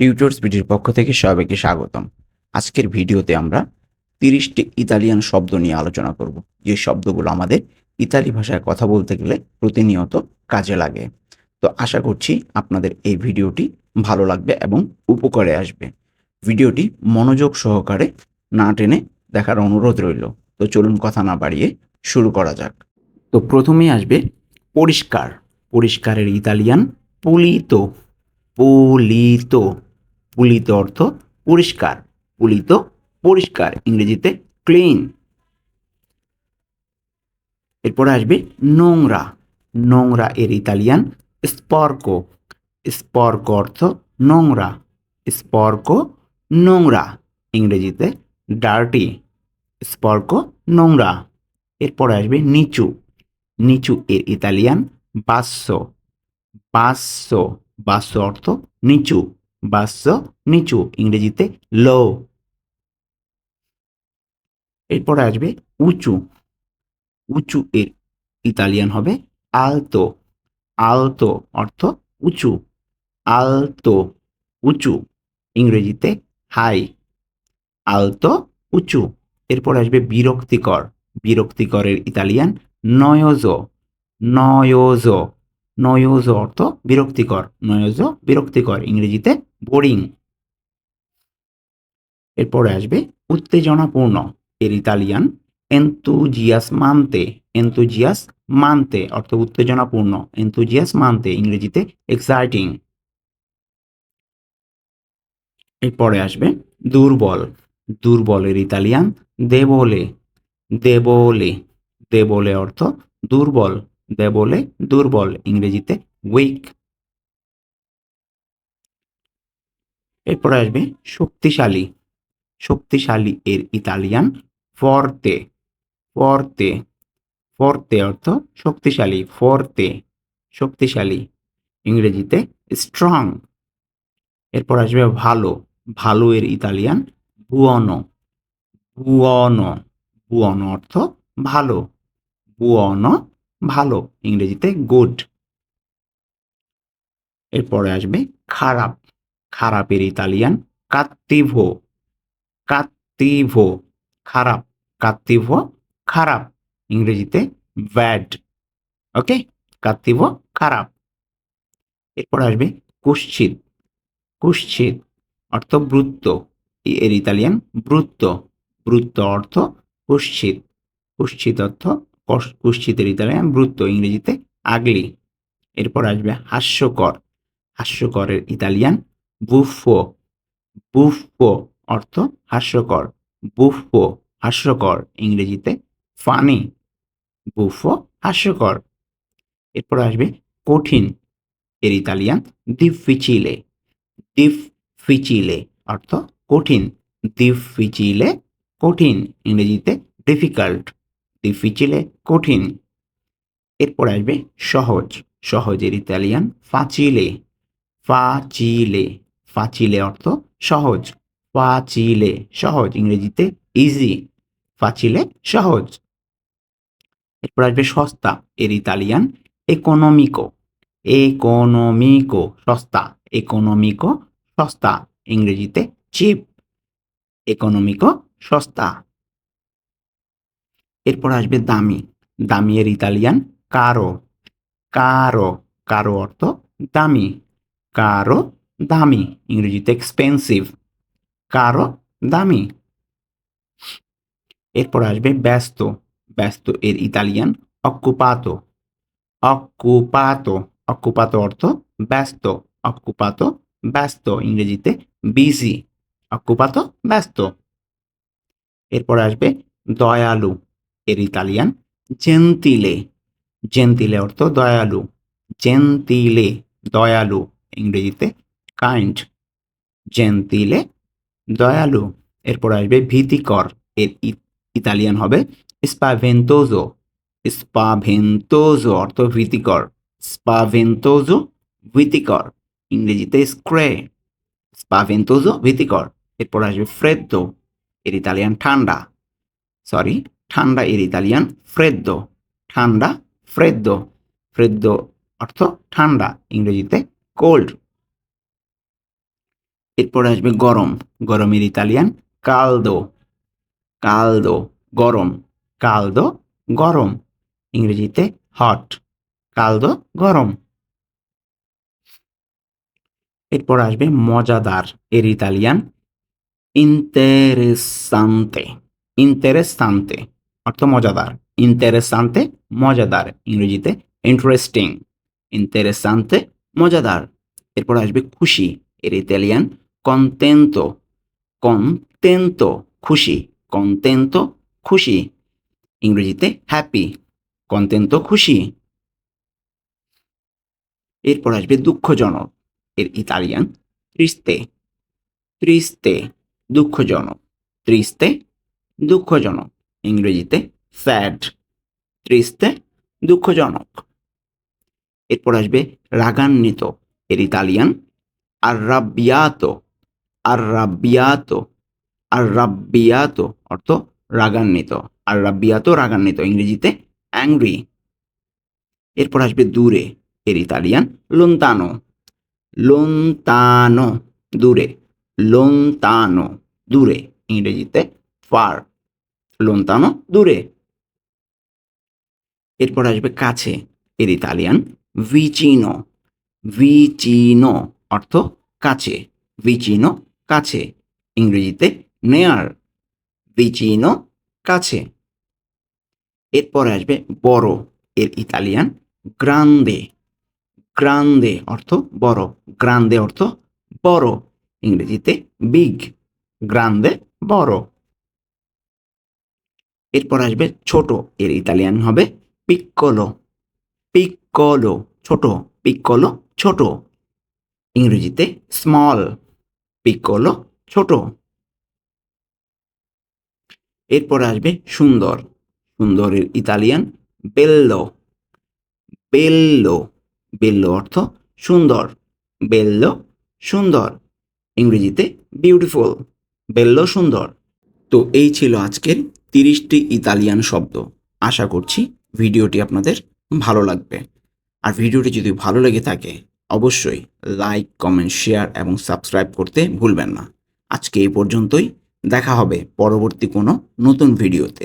Tutors ভিডিওর পক্ষ থেকে সবাইকে স্বাগতম। আজকের ভিডিওতে আমরা তিরিশটি ইতালিয়ান শব্দ নিয়ে আলোচনা করব। যে শব্দগুলো আমাদের ইতালি ভাষায় কথা বলতে গেলে প্রতিনিয়ত কাজে লাগে। তো আশা করছি আপনাদের এই ভিডিওটি ভালো লাগবে এবং উপকারে আসবে। ভিডিওটি মনোযোগ সহকারে না টেনে দেখার অনুরোধ রইল। তো চলুন কথা না বাড়িয়ে শুরু করা যাক। তো প্রথমেই আসবে পরিষ্কার। পরিষ্কারের ইতালিয়ান পুলিত। পুলিত। পুলিত অর্থ পরিষ্কার, পুলিত পরিষ্কার, ইংরেজিতে ক্লিন এরপরে আসবে নোংরা নোংরা এর ইতালিয়ান স্পর্ক স্পর্ক অর্থ নোংরা স্পর্ক নোংরা, ইংরেজিতে ডার্টি স্পর্ক নোংরা। এরপরে আসবে নিচু নিচু এর ইতালিয়ান বাস্য বাস্য বাস্য অর্থ নিচু। বাস্য নিচু, ইংরেজিতে লো। এরপরে আসবে উঁচু। উঁচু এর ইতালিয়ান হবে আলতো। আলতো অর্থ উঁচু। আলতো, উঁচু, ইংরেজিতে হাই। আলতো, উঁচু। এরপর আসবে বিরক্তিকর। বিরক্তিকরের ইতালিয়ান নয়োজো। নয়োজো। নয়োজো অর্থ বিরক্তিকর, নয়োজো বিরক্তিকর, ইংরেজিতে বোরিং এরপরে আসবে উত্তেজনাপূর্ণ, এর ইতালিয়ান এন্তুজিয়াস মানতে এন্তুজিয়াস মানতে অর্থ উত্তেজনাপূর্ণ এন্তুজিয়াস মানতে ইংরেজিতে এক্সাইটিং এরপরে আসবে দুর্বল দুর্বলের ইতালিয়ান দেবলে দেবলে দেবলে অর্থ দুর্বল। দেবলে দুর্বল ইংরেজিতে উইক এরপরে আসবে শক্তিশালী। শক্তিশালী এর ইতালিয়ান ফর্তে ফর্তে ফর্তে অর্থ শক্তিশালী ফর্তে শক্তিশালী ইংরেজিতে স্ট্রং এরপর আসবে ভালো। ভালো এর ইতালিয়ান বুয়নো বুয়নো বুয়নো অর্থ ভালো। বুয়নো ভালো, ইংরেজিতে গুড এরপরে আসবে খারাপ, খারাপের ইতালিয়ান কাত্তিভো কাত্তিভো খারাপ কাত্তিভো খারাপ, ইংরেজিতে ব্যাড ওকে কাত্তিভো খারাপ। এরপর আসবে কুশ্চিত কুশ্চিত, অর্থ বৃত্ত এর ইতালিয়ান বৃত্ত বৃত্ত অর্থ কুশ্চিত কুশ্চিত অর্থ কুশ্চিতের ইতালিয়ান বৃত্ত ইংরেজিতে আগলি। এরপর আসবে হাস্যকর। হাস্যকরের ইতালিয়ান বুফো। বুফো অর্থ হাস্যকর। বুফো হাস্যকর, ইংরেজিতে ফানি বুফো হাস্যকর। এরপর আসবে কঠিন। এর ইতালিয়ান ডিফিচিলে ডিফিচিলে অর্থ কঠিন। ডিফিচিলে কঠিন, ইংরেজিতে ডিফিকাল্ট ডিফিচিলে কঠিন। এরপর আসবে সহজ। সহজের ইতালিয়ান ফাচিলে ফাচিলে ফাচিলে অর্থ সহজ। ফাচিলে সহজ। ইংরেজিতে ইজি ফাচিলে সহজ। এরপর আসবে সস্তা। এর ইতালিয়ান ইকোনমিকো ইকোনমিকো সস্তা। ইকোনমিকো সস্তা। ইংরেজিতে চিপ ইকোনমিকো সস্তা। এরপর আসবে দামি। দামি এর ইতালিয়ান কারও। কারও কারও অর্থ দামি। কারও দামি, ইংরেজিতে এক্সপেন্সিভ কারও দামি। এরপর আসবে ব্যস্ত। ব্যস্ত এর ইতালিয়ান অকুপাতো অকুপাতো অকুপাতো অর্থ ব্যস্ত। অকুপাতো ব্যস্ত, ইংরেজিতে বিজি অকুপাতো ব্যস্ত। এরপর আসবে দয়ালু। এর ইতালিয়ান জেন্তিলে জেন্তিলে অর্থ দয়ালু জেন্তিলে দয়ালু, ইংরেজিতে কাইন্ড জেন্তিলে দয়ালু, এরপর আসবে ভীতিকর, এর ইতালিয়ান হবে স্পাভেন্টোজো স্পাভেন্টোজো অর্থ ভীতিকর স্পাভেন্টোজো ভীতিকর, ইংরেজিতে স্ক্রে স্পাভেন্টোজো ভীতিকর, এরপর আসবে ফ্রেদ্দো এর ইতালিয়ান ঠান্ডা সরি ঠান্ডা এর ইতালিয়ান ফ্রেদ্দো ঠান্ডা ফ্রেদ্দো ফ্রেদ্দো অর্থ ঠান্ডা, ইংরেজিতে কোল্ড এরপরে আসবে গরম গরমের ইতালিয়ান কালদো কালদো গরম কালদো গরম, ইংরেজিতে হট কালদো গরম। এরপর আসবে মজাদার এর ইতালিয়ান ইন্টারেসান্তে ইন্টারেসান্তে অর্থ মজাদার। ইন্টারেসান্তে মজাদার, ইংরেজিতে ইন্টারেস্টিং ইন্টারেসান্তে মজাদার। এরপর আসবে খুশি, এর ইতালিয়ান কন্তেন্তো কন্তেন্তো খুশি কন্তেন্তো খুশি। ইংরেজিতে হ্যাপি কন্তেন্তো খুশি। এরপর আসবে দুঃখজনক, এর ইতালিয়ান ত্রিস্তে ত্রিস্তে দুঃখজনক ত্রিস্তে দুঃখজনক। ইংরেজিতে স্যাড ত্রিস্তে দুঃখজনক। এরপর আসবে রাগান্বিত, এর ইতালিয়ান আর্রাবিয়াতো আর আর্রাবিয়াতো অর্থ রাগান্বিত আর্রাবিয়াতো রাগান্বিত, ইংরেজিতে অ্যাংরি এরপর আসবে দূরে, এর ইতালিয়ান লোন্তানো লোন্তানো দূরে লোন্তানো দূরে, ইংরেজিতে ফার লোন্তানো দূরে এরপর আসবে কাছে, এর ইতালিয়ান ভিচিনো ভিচিনো অর্থ কাছে ভিচিনো কাছে, ইংরেজিতে নেয়ার ভিচিনো কাছে। এরপর আসবে বড়, এর ইতালিয়ান গ্রান্দে গ্রান্দে অর্থ বড় গ্রান্দে অর্থ বড়, ইংরেজিতে বিগ গ্রান্দে বড়। এরপর আসবে ছোট, এর ইতালিয়ান হবে পিক্কলো পিক্কলো ছোট পিক্কলো ছোট। ইংরেজিতে স্মল পিক্কলো ছোট। এরপর আসবে সুন্দর সুন্দরের ইতালিয়ান বেল্লো বেল্লো বেল্লো অর্থ সুন্দর বেল্লো সুন্দর। ইংরেজিতে বিউটিফুল বেল্লো সুন্দর। তো এই ছিল আজকের তিরিশটি ইতালিয়ান শব্দ। আশা করছি ভিডিওটি আপনাদের ভালো লাগবে। আর ভিডিওটি যদি ভালো লেগে থাকে, অবশ্যই লাইক, কমেন্ট, শেয়ার এবং সাবস্ক্রাইব করতে ভুলবেন না। আজকে এই পর্যন্তই। দেখা হবে পরবর্তী কোনো নতুন ভিডিওতে।